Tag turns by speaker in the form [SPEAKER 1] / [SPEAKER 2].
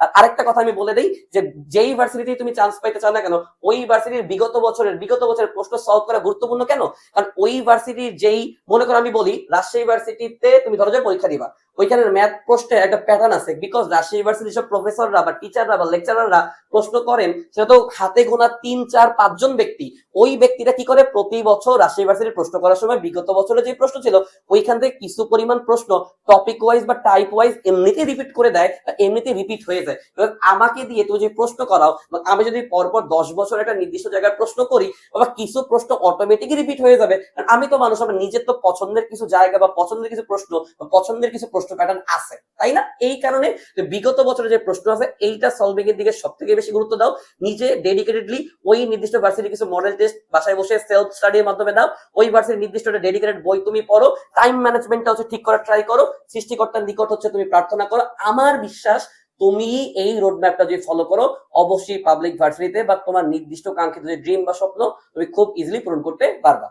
[SPEAKER 1] আর আরেকটা কথা আমি বলে দিই যে যেই ইউনিভার্সিটি তুমি চান্স পাইতে চাও না কেন, ওই ইউনিভার্সিটির বিগত বছরের বিগত বছরের প্রশ্ন সলভ করা গুরুত্বপূর্ণ কেন? কারণ ওই ইউনিভার্সিটির যেই, মনে করো আমি বলি, রাজশাহী ইউনিভার্সিটিতে তুমি ধরো যে পরীক্ষা দিবা। ওইখানের ম্যাথ প্রশ্নের একটা প্যাটার্ন আছে বিকজ রাজশাহী ইউনিভার্সিটির সব প্রফেসররা বা টিচাররা বা লেকচারাররা প্রশ্ন করেন, সেটা তো হাতে গোনা তিন, চার পাঁচজন ব্যক্তি। ওই ব্যক্তিরা কি করে? প্রতি বছর রাজশাহী ইউনিভার্সিটির প্রশ্ন করার সময় বিগত বছরে যে প্রশ্ন ছিল, ওইখান থেকে কিছু পরিমাণ প্রশ্ন টপিক ওয়াইজ বা টাইপ ওয়াইজ এমনিতে রিপিট করে দেয় এমনিতে রিপিট হয়ে যায়। এবার আমাকে দিয়ে তুমি যদি প্রশ্ন করাও, বা আমি যদি পরপর দশ বছর একটা নির্দিষ্ট জায়গায় প্রশ্ন করি, বা কিছু প্রশ্ন অটোমেটিক রিপিট হয়ে যাবে আমি তো মানুষ, আমার নিজের তো পছন্দের কিছু জায়গা বা পছন্দের কিছু প্রশ্ন, বা পছন্দের কিছু প্রশ্ন প্যাটার্ন আছে, তাই না? এই কারণে বিগত বছরে যে প্রশ্ন আছে, এইটা সলভিং এর দিকে সব থেকে বেশি গুরুত্ব দাও। নিজে ডেডিকেটেডলি ওই নির্দিষ্ট ভার্সিটি কিছু মডেল টেস্ট বাসায় বসে সেলফ স্টাডির মাধ্যমে দাও। ওই ভার্সিটির নির্দিষ্ট ডেডিকেটেড বই তুমি পড়ো। টাইম ম্যানেজমেন্টটা হচ্ছে ঠিক করার ট্রাই করো। সৃষ্টিকর্তার নিকট হচ্ছে তুমি প্রার্থনা করো। আমার বিশ্বাস, তুমি এই রোড ম্যাপটা যদি ফলো করো, অবশ্যই পাবলিক ভার্সিটিতে বা তোমার নির্দিষ্ট কাঙ্ক্ষিত যে ড্রিম বা স্বপ্ন, তুমি খুব ইজিলি পূরণ করতে পারবা।